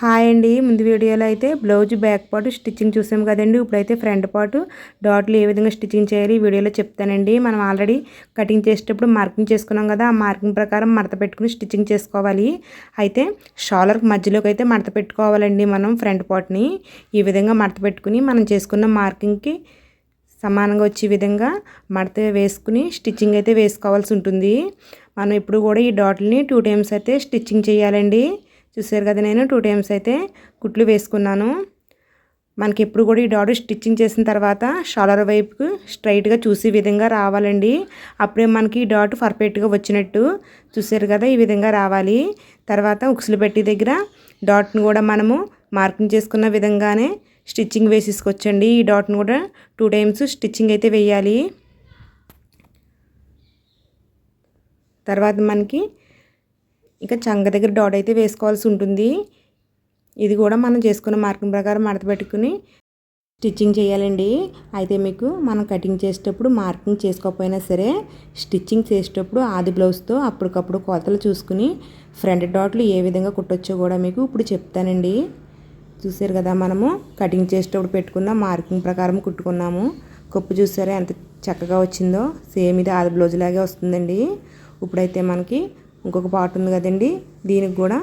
Hi అండి. ముందు వీడియోలో అయితే బ్లౌజ్ బ్యాక్ పార్ట్ స్టిచ్చింగ్ చూసాం కదండి. ఇప్పుడైతే ఫ్రంట్ పార్ట్ డాట్లు ఏ విధంగా స్టిచ్చింగ్ చేయాలి ఈ వీడియోలో చెప్తానండి. మనం ఆల్రెడీ కటింగ్ చేసేటప్పుడు మార్కింగ్ చేసుకున్నాం కదా ఆ మార్కింగ్ ప్రకారం మడత పెట్టుకుని స్టిచ్చింగ్ చేసుకోవాలి. అయితే షాలర్కి మధ్యలోకి అయితే మడత పెట్టుకోవాలండి మనం ఫ్రంట్ పార్ట్ని. ఈ విధంగా మడత పెట్టుకుని మనం చేసుకున్న మార్కింగ్కి సమానంగా వచ్చే విధంగా మడత వేసుకుని స్టిచ్చింగ్ అయితే వేసుకోవాల్సి ఉంటుంది. మనం ఇప్పుడు కూడా ఈ డాట్లని టూ టైమ్స్ అయితే స్టిచ్చింగ్ చేయాలండి. చూసారు కదా నేను టూ టైమ్స్ అయితే కుట్లు వేసుకున్నాను. మనకి ఎప్పుడు కూడా ఈ డాట్ స్టిచ్చింగ్ చేసిన తర్వాత షాలర్ వైపుకు స్ట్రైట్గా చూసే విధంగా రావాలండి. అప్పుడే మనకి ఈ డాట్ పర్ఫెక్ట్గా వచ్చినట్టు చూసారు కదా ఈ విధంగా రావాలి. తర్వాత ఉక్సులు పెట్టి దగ్గర డాట్ను కూడా మనము మార్కింగ్ చేసుకున్న విధంగానే స్టిచ్చింగ్ వేసేసుకొచ్చండి ఈ డాట్ను కూడా టూ టైమ్స్ స్టిచ్చింగ్ అయితే వేయాలి. తర్వాత మనకి ఇంకా చంగ దగ్గర డాట్ అయితే వేసుకోవాల్సి ఉంటుంది. ఇది కూడా మనం చేసుకున్న మార్కింగ్ ప్రకారం మడత పెట్టుకుని స్టిచ్చింగ్ చేయాలండి. అయితే మీకు మనం కటింగ్ చేసేటప్పుడు మార్కింగ్ చేసుకోకపోయినా సరే స్టిచ్చింగ్ చేసేటప్పుడు ఆది బ్లౌజ్తో అప్పటికప్పుడు కొలతలు చూసుకుని ఫ్రంట్ డాట్లు ఏ విధంగా కుట్టొచ్చో కూడా మీకు ఇప్పుడు చెప్తానండి. చూసారు కదా మనము కటింగ్ చేసేటప్పుడు పెట్టుకున్న మార్కింగ్ ప్రకారం కుట్టుకున్నాము. కప్పు చూసారా ఎంత చక్కగా వచ్చిందో. సేమ్ ఇది ఆది బ్లౌజ్ లాగే వస్తుందండి. ఇప్పుడైతే మనకి ఇంకొక పార్ట్ ఉంది కదండి. దీనికి కూడా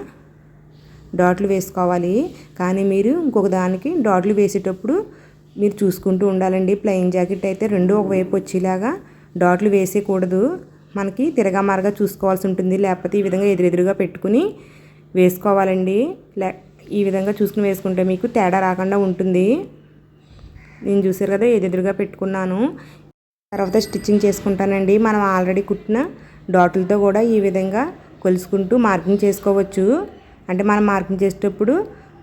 డాట్లు వేసుకోవాలి. కానీ మీరు ఇంకొక దానికి డాట్లు వేసేటప్పుడు మీరు చూసుకుంటూ ఉండాలండి. ప్లెయిన్ జాకెట్ అయితే రెండు ఒకవైపు వచ్చేలాగా డాట్లు వేసేయకూడదు. మనకి తిరగామారగా చూసుకోవాల్సి ఉంటుంది. లేకపోతే ఈ విధంగా ఎదురెదురుగా పెట్టుకుని వేసుకోవాలండి. లే ఈ విధంగా చూసుకుని వేసుకుంటే మీకు తేడా రాకుండా ఉంటుంది. నేను చూసారు కదా ఎదురుగా పెట్టుకున్నాను. తర్వాత స్టిచ్చింగ్ చేసుకుంటానండి. మనం ఆల్రెడీ కుట్టిన డాటులతో కూడా ఈ విధంగా కొలుసుకుంటూ మార్కింగ్ చేసుకోవచ్చు. అంటే మనం మార్కింగ్ చేసేటప్పుడు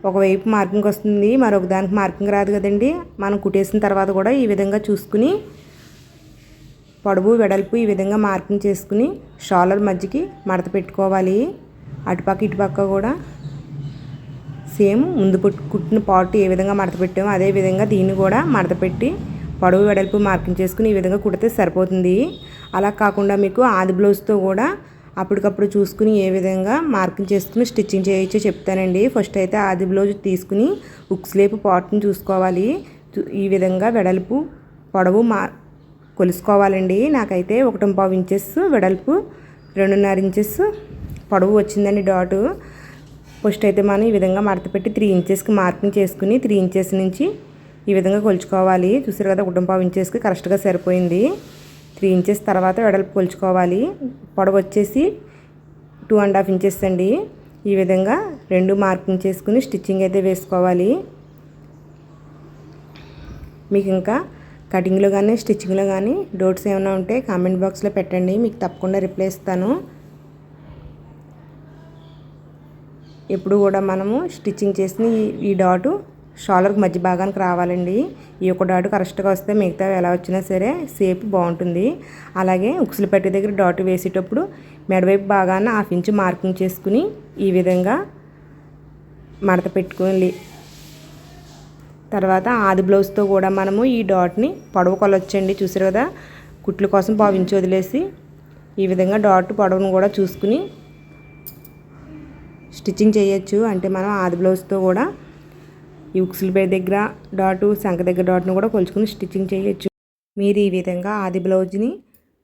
ఒకవైపు మార్కింగ్ వస్తుంది మరొక దానికి మార్కింగ్ రాదు కదండి. మనం కుట్టేసిన తర్వాత కూడా ఈ విధంగా చూసుకుని పొడవు వెడల్పు ఈ విధంగా మార్కింగ్ చేసుకుని షాలర్ మధ్యకి మడత పెట్టుకోవాలి. అటుపక్క ఇటుపక్క కూడా సేమ్ ముందు కుట్టిన పాటు ఏ విధంగా మడత పెట్టామో అదే విధంగా దీన్ని కూడా మడత పెట్టి పొడవు వెడల్పు మార్కింగ్ చేసుకుని ఈ విధంగా కుడితే సరిపోతుంది. అలా కాకుండా మీకు ఆది బ్లౌజ్తో కూడా అప్పటికప్పుడు చూసుకుని ఏ విధంగా మార్కింగ్ చేసుకుని స్టిచ్చింగ్ చేయొచ్చో చెప్తానండి. ఫస్ట్ అయితే ఆది బ్లౌజ్ తీసుకుని ఉక్స్ లేపు పాట్ని చూసుకోవాలి. ఈ విధంగా వెడల్పు పొడవు మా కొలుసుకోవాలండి. నాకైతే ఒకటి పావు ఇంచెస్ వెడల్పు రెండున్నర ఇంచెస్ పొడవు వచ్చిందండి డాటు. ఫస్ట్ అయితే మనం ఈ విధంగా మడత పెట్టి త్రీ ఇంచెస్కి మార్కింగ్ చేసుకుని త్రీ ఇంచెస్ నుంచి ఈ విధంగా కొలుచుకోవాలి. చూసారు కదా ఒకటి పావు ఇంచెస్కి కరెక్ట్గా సరిపోయింది. త్రీ ఇంచెస్ తర్వాత వెడల్పు కొలుచుకోవాలి. పొడవు వచ్చేసి టూ అండ్ హాఫ్ ఇంచెస్ అండి. ఈ విధంగా రెండు మార్కింగ్ చేసుకుని స్టిచ్చింగ్ అయితే వేసుకోవాలి. మీకు ఇంకా కటింగ్లో కానీ స్టిచ్చింగ్లో కానీ డౌట్స్ ఏమైనా ఉంటే కామెంట్ బాక్స్లో పెట్టండి. మీకు తప్పకుండా రిప్లై ఇస్తాను. ఎప్పుడు కూడా మనము స్టిచ్చింగ్ చేసిన ఈ డాటు షోల్డర్కి మధ్య భాగానికి రావాలండి. ఈ యొక్క డాట్ కరెక్ట్గా వస్తే మిగతా ఎలా వచ్చినా సరే సేప్ బాగుంటుంది. అలాగే ఉక్సులు పట్టి దగ్గర డాట్ వేసేటప్పుడు మెడవైపు భాగాన్ని హాఫ్ ఇంచ్ మార్కింగ్ చేసుకుని ఈ విధంగా మడత పెట్టుకోవాలి తర్వాత ఆది బ్లౌజ్తో కూడా మనము ఈ డాట్ని పొడవు కొలవచ్చండి. చూసారు కదా? కుట్లు కోసం పావించి వదిలేసి ఈ విధంగా డాట్ పొడవును కూడా చూసుకుని స్టిచ్చింగ్ చేయొచ్చు. అంటే మనం ఆది బ్లౌజ్తో కూడా ఈ ఉక్సులు పై దగ్గర డాటు శంఖ దగ్గర డాట్ను కూడా కొలుచుకుని స్టిచ్చింగ్ చేయొచ్చు. మీరు ఈ విధంగా ఆది బ్లౌజ్ని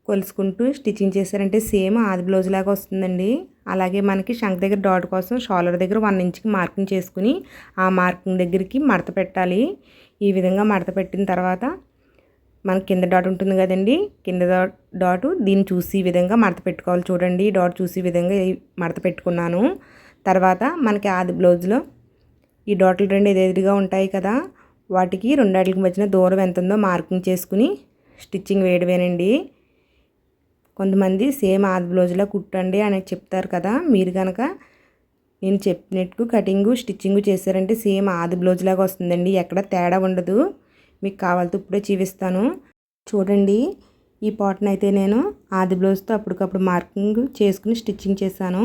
కొలుసుకుంటూ స్టిచ్చింగ్ చేశారంటే సేమ్ ఆది బ్లౌజ్ లాగా వస్తుందండి. అలాగే మనకి శంఖ దగ్గర డాట్ కోసం షోల్డర్ దగ్గర వన్ ఇంచ్కి మార్కింగ్ చేసుకుని ఆ మార్కింగ్ దగ్గరికి మడత పెట్టాలి. ఈ విధంగా మడత పెట్టిన తర్వాత మనకి కింద డాట్ ఉంటుంది కదండి. కింద డాటు దీన్ని చూసి ఈ విధంగా మడత పెట్టుకోవాలి. చూడండి డాట్ చూసి విధంగా మడత పెట్టుకున్నాను. తర్వాత మనకి ఆది బ్లౌజ్లో ఈ డాట్లు రెండు ఎదురుగా ఉంటాయి కదా. వాటికి రెండాటికి మధ్యన దూరం ఎంత ఉందో మార్కింగ్ చేసుకుని స్టిచ్చింగ్ వేయడమేనండి. కొంతమంది సేమ్ ఆది బ్లౌజ్లా కుట్టండి అని చెప్తారు కదా. మీరు కనుక నేను చెప్పినట్టు కటింగు స్టిచ్చింగు చేశారంటే సేమ్ ఆది బ్లౌజ్ లాగా వస్తుందండి. ఎక్కడ తేడా ఉండదు. మీకు కావాలితే ఇప్పుడే చూపిస్తాను. చూడండి ఈ పాటను అయితే నేను ఆది బ్లౌజ్తో అప్పటికప్పుడు మార్కింగ్ చేసుకుని స్టిచ్చింగ్ చేశాను.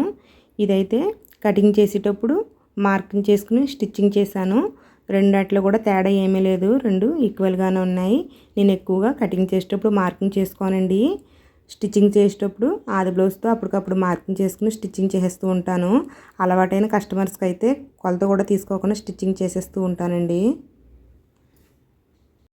ఇదైతే కటింగ్ చేసేటప్పుడు మార్కింగ్ చేసుకుని స్టిచ్చింగ్ చేశాను. రెండాట్లో కూడా తేడా ఏమీ లేదు. రెండు ఈక్వల్గానే ఉన్నాయి. నేను ఎక్కువగా కటింగ్ చేసేటప్పుడు మార్కింగ్ చేసుకోనండి. స్టిచ్చింగ్ చేసేటప్పుడు ఆది బ్లౌజ్తో అప్పటికప్పుడు మార్కింగ్ చేసుకుని స్టిచ్చింగ్ చేసేస్తూ ఉంటాను. అలవాటైన కస్టమర్స్కి అయితే కొలత కూడా తీసుకోకుండా స్టిచ్చింగ్ చేసేస్తూ ఉంటానండి.